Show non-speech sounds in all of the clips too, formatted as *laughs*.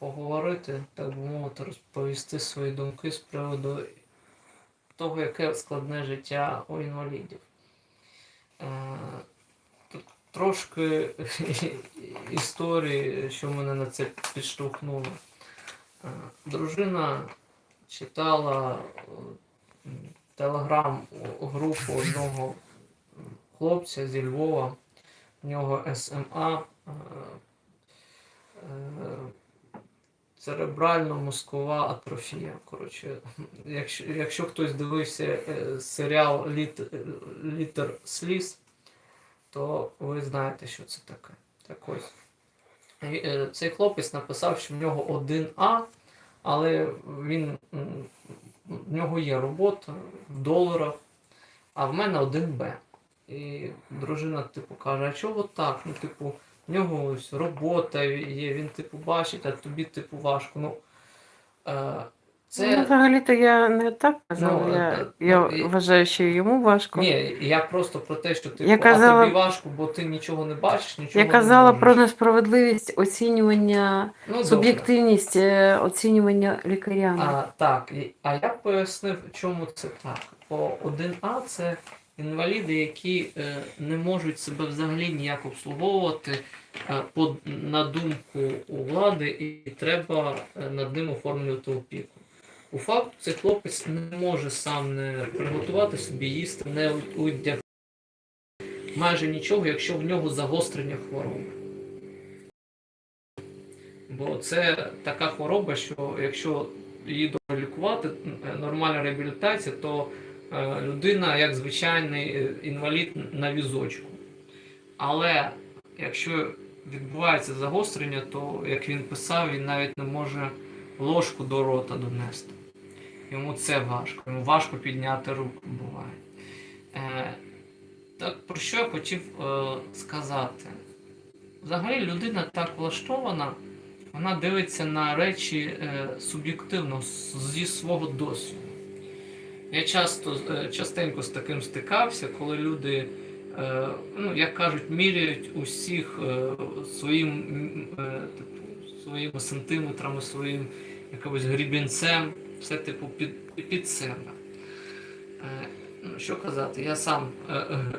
поговорити, так би мовити, розповісти свої думки з приводу того, яке складне життя у інвалідів. Е, Трошки *laughs* історії, що мене на це підштовхнуло. Е, Дружина читала е, телеграм-групу одного хлопця зі Львова. В нього СМА. Церебрально-мозкова атрофія. Коротше, якщо, якщо хтось дивився е, серіал Літ, Літер сліз, то ви знаєте, що це таке. Так ось. Е, Цей хлопець написав, що в нього один А, але він, в нього є робота в доларах, а в мене один Б. І дружина, типу, каже, а чого так? Ну, типу, в нього ось робота є, він, типу, бачить, а тобі, типу, важко. Ну, е, Ну, це. взагалі-то я не так казала. Ну, я, е, я ну, вважаю, що йому важко. Ні, я просто про те, що типу, Я казала- а тобі важко, бо ти нічого не бачиш, нічого Я не казала можеш. про несправедливість оцінювання, ну, суб'єктивність е, оцінювання лікарями. А, так, а я б пояснив, чому це так. Бо 1А це інваліди, які е, не можуть себе взагалі ніяк обслуговувати е, на думку у влади, і треба е, над ним оформлювати опіку. У факту цей хлопець не може сам не приготувати собі їсти, не одягти майже нічого, якщо в нього загострення хвороби. Бо це така хвороба, що якщо її лікувати, нормальна реабілітація, то людина як звичайний е, інвалід на візочку. Але якщо відбувається загострення, то як він писав, він навіть не може ложку до рота донести. Йому це важко, йому важко підняти руку буває. Е, так про що я хотів е, сказати? Взагалі людина так влаштована, вона дивиться на речі е, суб'єктивно зі свого досвіду. Я часто е, частенько з таким стикався, коли люди, е, ну, як кажуть, міряють усіх е, своїм, типу, своїми сантиметрами, своїм якимось грібінцем, все типу під, під себе. Ну, Що казати, я сам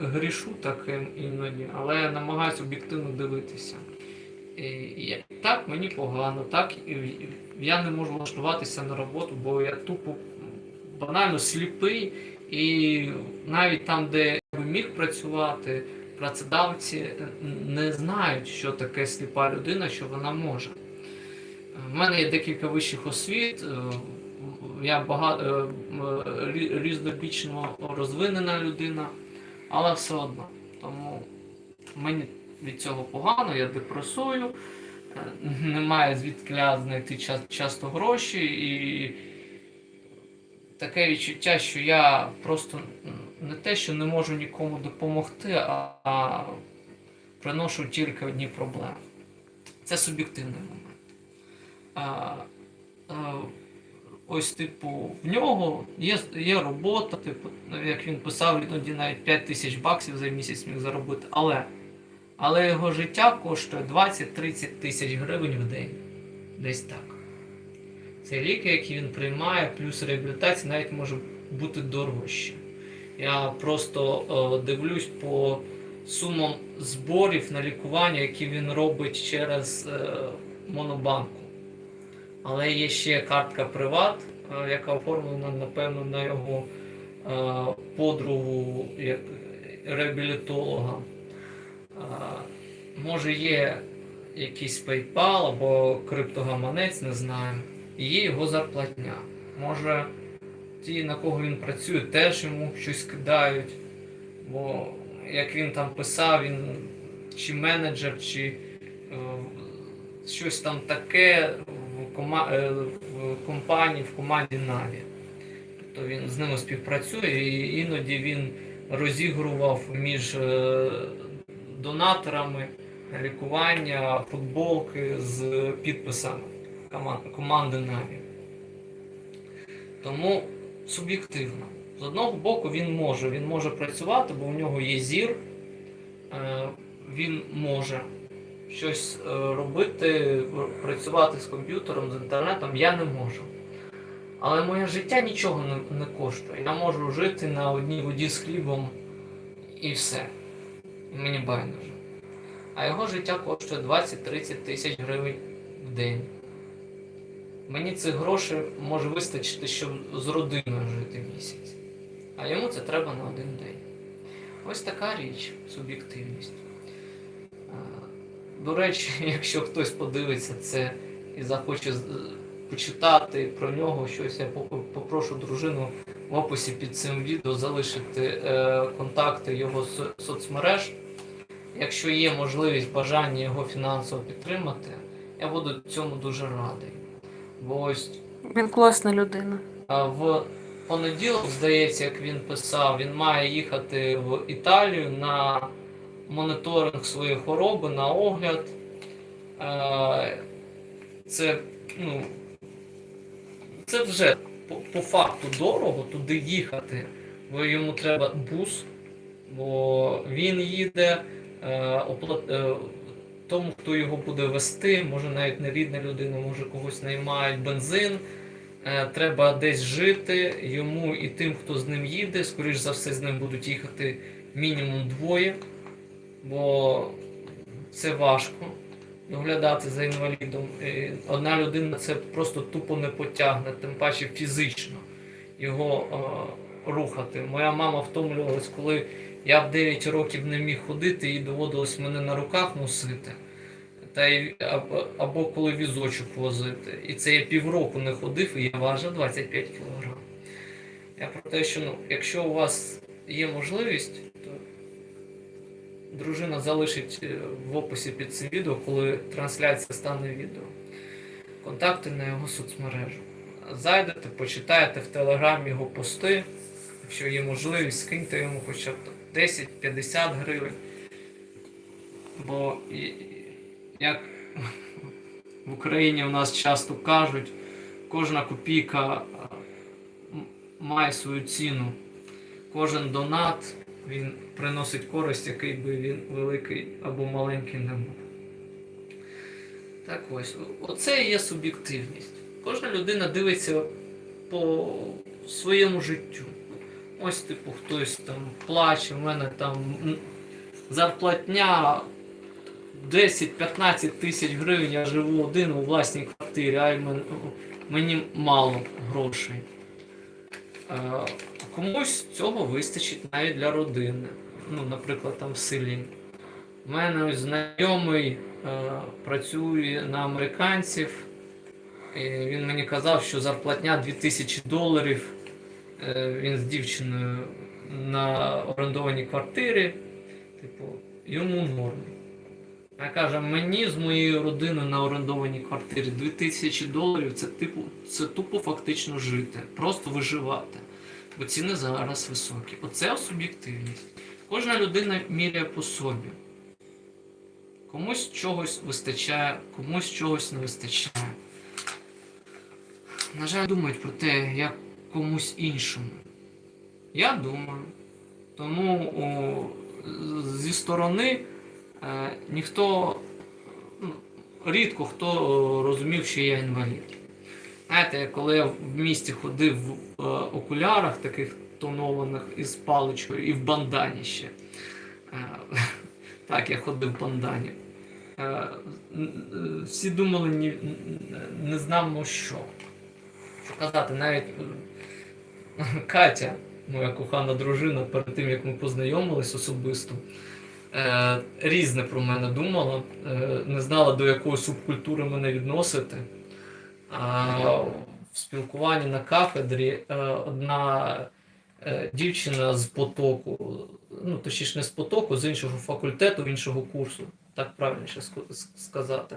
грішу таким іноді, але намагаюся об'єктивно дивитися. І, так мені погано, так я не можу влаштуватися на роботу, бо я тупо банально сліпий, і навіть там, де я би міг працювати, працедавці не знають, що таке сліпа людина, що вона може. В мене є декілька вищих освіт. е, Я багато різнобічно розвинена людина, але все одно. Тому мені від цього погано, я депресую, е, немає звідки знайти часто гроші, і таке відчуття, що я просто не те, що не можу нікому допомогти, а, а приношу тільки одні проблеми. Це суб'єктивний момент. А, а, ось, типу, в нього є, є робота, типу, як він писав, іноді навіть 5 тисяч баксів за місяць міг заробити. Але, але його життя коштує 20-30 тисяч гривень в день. Десь так. Це ліки, які він приймає, плюс реабілітація навіть може бути дорожче. Я просто е, дивлюсь по сумам зборів на лікування, які він робить через е, монобанку. Але є ще картка Приват, е, яка оформлена, напевно, на його подругу як реабілітолога. Може, є якийсь PayPal або криптогаманець, не знаю. І є його зарплатня. Може, ті, на кого він працює, теж йому щось кидають. Бо, як він там писав, він чи менеджер, чи е, щось там таке в, кома- е, в компанії, в команді Наві. Тобто він з ними співпрацює і іноді він розігрував між е, донаторами лікування футболки з підписами команди Наві. Тому суб'єктивно. З одного боку, він може, він може працювати, бо у нього є зір, е, він може щось е, робити, працювати з комп'ютером, з інтернетом я не можу. Але моє життя нічого не, не коштує. Я можу жити на одній воді з хлібом і все. І мені байдуже. А його життя коштує 20-30 тисяч гривень в день. Мені цих грошей може вистачити, щоб з родиною жити місяць. А йому це треба на один день. Ось така річ, суб'єктивність. До речі, *laughs* якщо хтось подивиться це і захоче почитати про нього щось, я попрошу дружину в описі під цим відео залишити е, контакти його со- соцмереж. Якщо є можливість бажання його фінансово підтримати, я буду цьому дуже радий. Ось Він класна людина. а В понеділок, здається, як він писав, він має їхати в Італію на моніторинг своєї хвороби, на огляд. Е, Це, ну, це вже по, по факту дорого туди їхати, бо йому треба бус, бо він їде, е, опла- е, тому, хто його буде вести, може навіть не рідна людина, може когось наймають бензин. Е, Треба десь жити йому і тим, хто з ним їде. Скоріш за все, з ним будуть їхати мінімум двоє, бо це важко доглядати за інвалідом. Одна людина це просто тупо не потягне, тим паче фізично його е, рухати. Моя мама втомлювалась, коли я в 9 років не міг ходити, і доводилось мене на руках носити. Та й або, або коли візочок возити. І це я півроку не ходив, і я важив 25 кг. Я про те, що ну, якщо у вас є можливість, то дружина залишить е, в описі під цим відео, коли трансляція стане відео. Контакти на його соцмережу. Зайдете, почитаєте в телеграмі його пости. Якщо є можливість, скиньте йому хоча б 10-50 гривень. Бо як в Україні у нас часто кажуть, кожна копійка має свою ціну. Кожен донат він приносить користь, який би він великий або маленький не був. Так ось, оце і є суб'єктивність. Кожна людина дивиться по своєму життю. Ось, типу, хтось там плаче, в мене там зарплатня 10-15 тисяч гривень, я живу один у власній квартирі, а мені мало грошей. Е, Комусь цього вистачить навіть для родини. Ну, наприклад, там в. У мене ось знайомий е, працює на американців. І він мені казав, що зарплатня 2000 доларів. Е, він з дівчиною на орендованій квартирі. Типу, йому норм. Я каже, мені з моєю родиною на орендованій квартирі 2000 доларів це типу це тупо фактично жити, просто виживати. Бо ціни зараз високі. Оце суб'єктивність. Кожна людина міряє по собі. Комусь чогось вистачає, комусь чогось не вистачає. На жаль, думають про те, як комусь іншому. Я думаю. Тому о, зі сторони е, ніхто ну, рідко хто о, розумів, що я інвалід. Знаєте, коли я в місті ходив в е, окулярах таких тонованих із паличкою і в бандані ще. Е, *laughs* так, я ходив в бандані. Е, е, всі думали, ні, не знамо що. Що казати, навіть е, *laughs* Катя, моя кохана дружина, перед тим як ми познайомились особисто, е, різне про мене думала, е, не знала до якої субкультури мене відносити. А в спілкуванні на кафедрі е, одна дівчина з потоку, ну точніше не з потоку, з іншого факультету, іншого курсу, так правильніше сказати.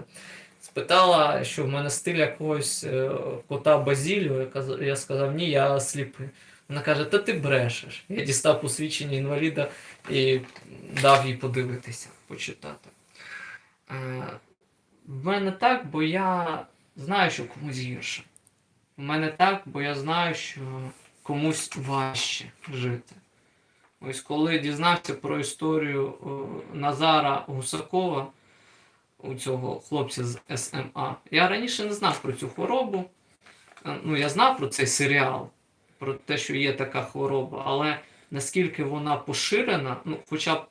Спитала, що в мене стиль якогось е, кота Базілію. Я, сказав, ні, я сліпий. Вона каже, та ти брешеш. Я дістав посвідчення інваліда і дав їй подивитися, почитати. Е, в мене так, бо я знаю, що комусь гірше. У мене так, бо я знаю, що комусь важче жити. Ось коли дізнався про історію Назара Гусакова, у цього хлопця з СМА. Я раніше не знав про цю хворобу. Е, Ну, я знав про цей серіал, про те, що є така хвороба, але наскільки вона поширена, ну, хоча б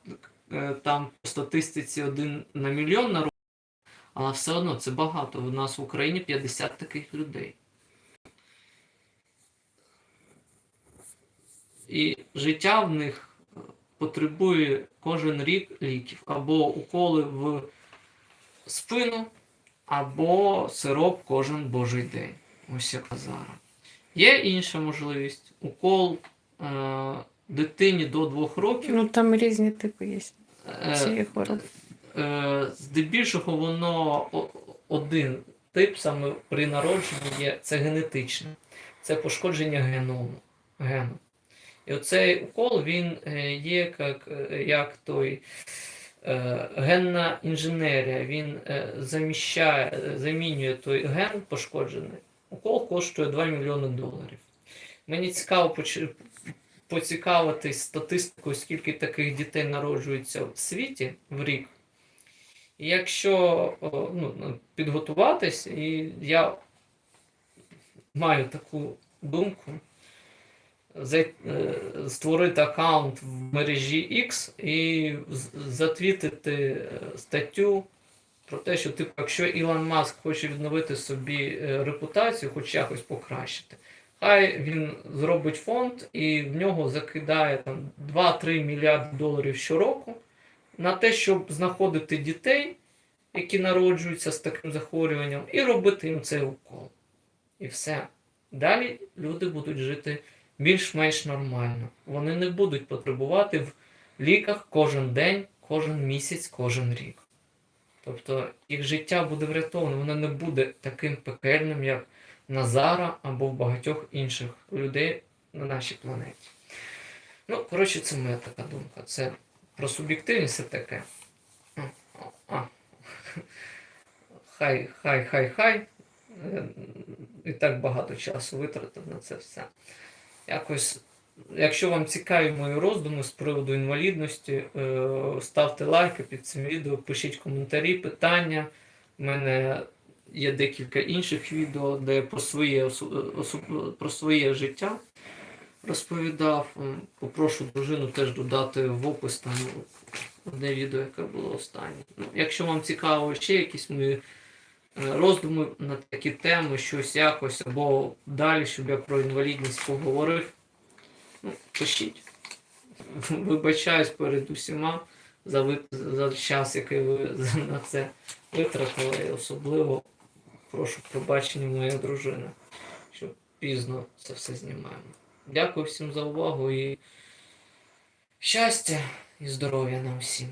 е, там по статистиці один на мільйон народу, але все одно це багато. У нас в Україні 50 таких людей. І життя в них е, потребує кожен рік ліків або уколи в спину, або сироп кожен божий день. Ось яка зараз. Є інша можливість. Укол е, дитині до 2 років. Ну там різні типи є Е, цієї хвороби. е, здебільшого воно один тип саме при народженні є це генетичне. Це пошкодження геному. Гену. І оцей укол він е, є як, е, як той е, генна інженерія. Він е, заміщає, е, замінює той ген пошкоджений. Укол коштує 2 мільйони доларів. Мені цікаво поцікавитись статистикою, скільки таких дітей народжується в світі в рік. Якщо ну, підготуватись, і я маю таку думку, е, створити аккаунт в мережі X і затвітити е, статтю про те, що типу, якщо Ілон Маск хоче відновити собі е, репутацію, хоч якось покращити, хай він зробить фонд і в нього закидає там 2-3 мільярди доларів щороку на те, щоб знаходити дітей, які народжуються з таким захворюванням, і робити їм цей укол. І все. Далі люди будуть жити більш-менш нормально. Вони не будуть потребувати в ліках кожен день, кожен місяць, кожен рік. Тобто їх життя буде врятоване, воно не буде таким пекельним, як Назара або в багатьох інших людей на нашій планеті. Ну, коротше, це моя така думка. Це про суб'єктивність це таке. А, а. Хай, хай, хай, хай. Е, І так багато часу витратив на це все. Якось, якщо вам цікаві мої роздуми з приводу інвалідності, е, ставте лайки під цим відео, пишіть коментарі, питання. У мене є декілька інших відео, де я про своє, осу- осу- про своє життя розповідав. Попрошу дружину теж додати в опис там одне відео, яке було останнє. Ну, якщо вам цікаво ще якісь мої е, роздуми на такі теми, щось якось, або далі, щоб я про інвалідність поговорив, ну, пишіть. Вибачаюсь перед усіма за, ви- за час, який ви *laughs* на це витратили, особливо прошу пробачення моя дружина, що пізно це все знімаємо. Дякую всім за увагу і щастя і здоров'я нам всім.